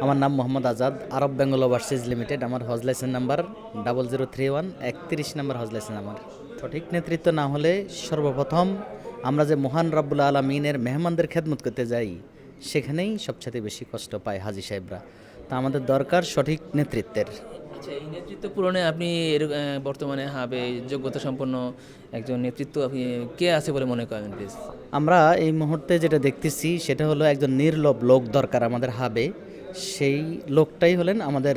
আমার নাম মোহাম্মদ আজাদ আরব Bengal overseas limited আমার হজ license number double zero three one একত্রিশ নাম্বার হজ লাইসেন্স আমার। সঠিক নেতৃত্ব না হলে সর্বপ্রথম আমরা যে মহান রব্বুল আলমিনের মেহমানদের খেদমত করতে যাই সেখানেই সবচেয়ে বেশি কষ্ট পায় হাজি সাহেবরা। তা আমাদের দরকার সঠিক নেতৃত্বের। আচ্ছা এই নেতৃত্ব পূরণে আপনি এর- বর্তমানে হাবে যোগ্যতা সম্পন্ন একজন নেতৃত্ব আপনি কে আছে বলে মনে করেন প্লিজ আমরা এই মুহূর্তে যেটা দেখতেছি সেটা হলো একজন নির্লোভ লোক দরকার আমাদের হাবে। সেই লোকটাই হলেন আমাদের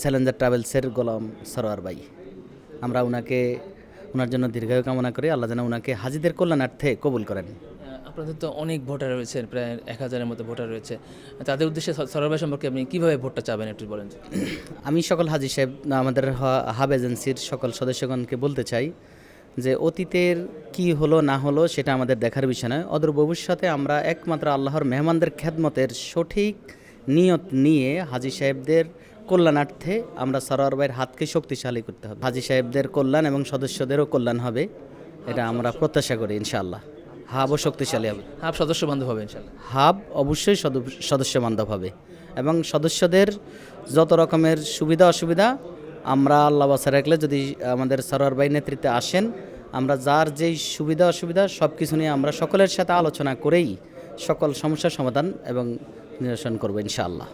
স্যালেঞ্জার ট্রাভেলসের গোলাম সরোয়ার ভাই। আমরা ওনাকে ওনার জন্য দীর্ঘায়ু কামনা করি। আল্লাহ যেন ওনাকে হাজিদের কল্যাণার্থে কবুল করেন। আপনাদের তো অনেক ভোটার রয়েছে প্রায় এক হাজারের মতো ভোটার রয়েছে। তাদের উদ্দেশ্যে সরকার সম্পর্কে আপনি কীভাবে ভোটটা চাবেন একটু বলেন আমি সকল হাজি সাহেব আমাদের হাব এজেন্সির সকল সদস্যগণকে বলতে চাই যে অতীতের কি হলো না হলো সেটা আমাদের দেখার বিষয় নয়। অদূর ভবিষ্যতে আমরা একমাত্র আল্লাহর মেহমানদের খেদমতের সঠিক নিয়ত নিয়ে হাজি সাহেবদের কল্যাণার্থে আমরা সরোয়ার ভাইয়ের হাতকে শক্তিশালী করতে হবে। হাজি সাহেবদের কল্যাণ এবং সদস্যদেরও কল্যাণ হবে এটা আমরা প্রত্যাশা করি ইনশাআল্লাহ। হাবও শক্তিশালী হবে। হাব সদস্য বান্ধব হবে ইনশাল্লাহ হাব অবশ্যই সদ- সদস্য বান্ধব হবে এবং সদস্যদের যত রকমের সুবিধা অসুবিধা আমরা আল্লাহ বাসা রাখলে যদি আমাদের সরোয়ার ভাই নেতৃত্বে আসেন আমরা যার যেই সুবিধা অসুবিধা সব কিছু নিয়ে আমরা সকলের সাথে আলোচনা করেই সকল সমস্যার সমাধান এবং নিরসন করব ইনশাআল্লাহ।